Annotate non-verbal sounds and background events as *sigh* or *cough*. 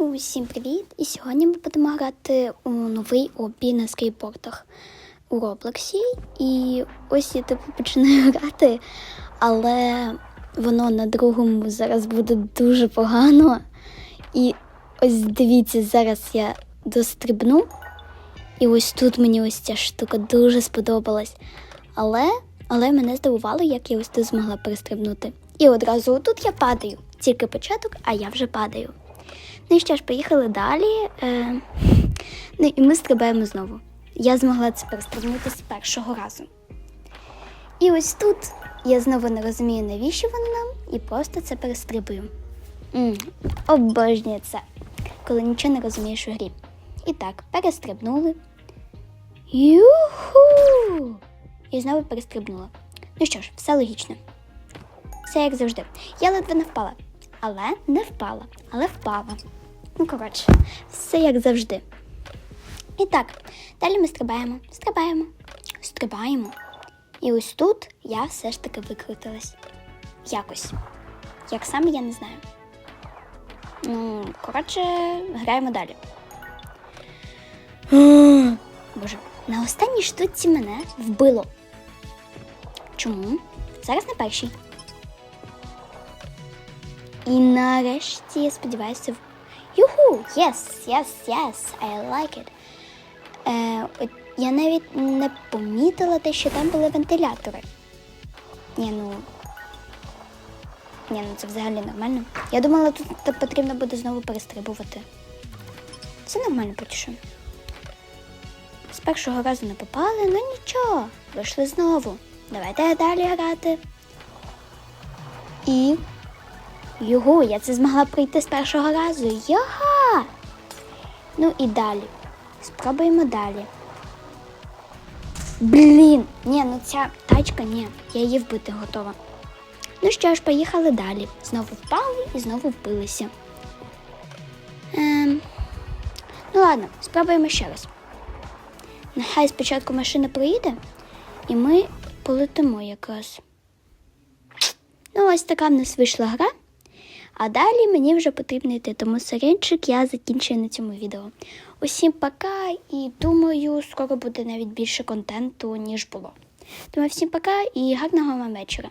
Усім привіт! І сьогодні ми будемо грати у новий обій на скейтбордах у Роблоксі. І ось я типу починаю *laughs* грати, але воно на другому зараз буде дуже погано. І ось дивіться, зараз я дострибну. І ось тут мені ось ця штука дуже сподобалась. Але, але мене здивувало, як я ось тут змогла перестрибнути. І одразу тут я падаю. Тільки початок, а я вже падаю. Ну і що ж, поїхали далі. Е, ну і ми стрибаємо знову. Я змогла це перестрибнути з першого разу. І ось тут я знову не розумію, навіщо воно нам, і просто це перестрибую. м обожнюю це, коли нічого не розумієш у грі. І так, перестрибнули. Юху! І знову перестрибнула. Ну що ж, все логічно. Все як завжди. Я ледве не впала. Але не впала, але впала. Ну, коротше, все як завжди. І так, далі ми стрибаємо, стрибаємо, стрибаємо. І ось тут я все ж таки викрутилась. Якось. Як саме, я не знаю. Ну, коротше, граємо далі. *gasps* Боже, на останній штуці мене вбило. Чому? Зараз на першій. І нарешті, я сподіваюся, в... Юху! Yes, yes, yes, I like it. Е, я навіть не помітила те, що там були вентилятори. Ні, ну. Ні, ну це взагалі нормально. Я думала, тут потрібно буде знову перестрибувати. Це нормально поки що. З першого разу не попали, ну нічого, вийшли знову. Давайте далі грати. І Його, я це змогла пройти з першого разу. Йога! Ну і далі. Спробуємо далі. Блін! Ні, ну ця тачка, ні, я її вбити готова. Ну що ж, поїхали далі. Знову впали і знову вбилися. Ем... Ну ладно, спробуємо ще раз. Нехай спочатку машина проїде, і ми полетимо якраз. Ну, ось така в нас вийшла гра. А далі мені вже потрібно йти, тому сиренчик я закінчую на цьому відео. Усім пока і думаю, скоро буде навіть більше контенту, ніж було. Тому всім пока і гарного вам вечора.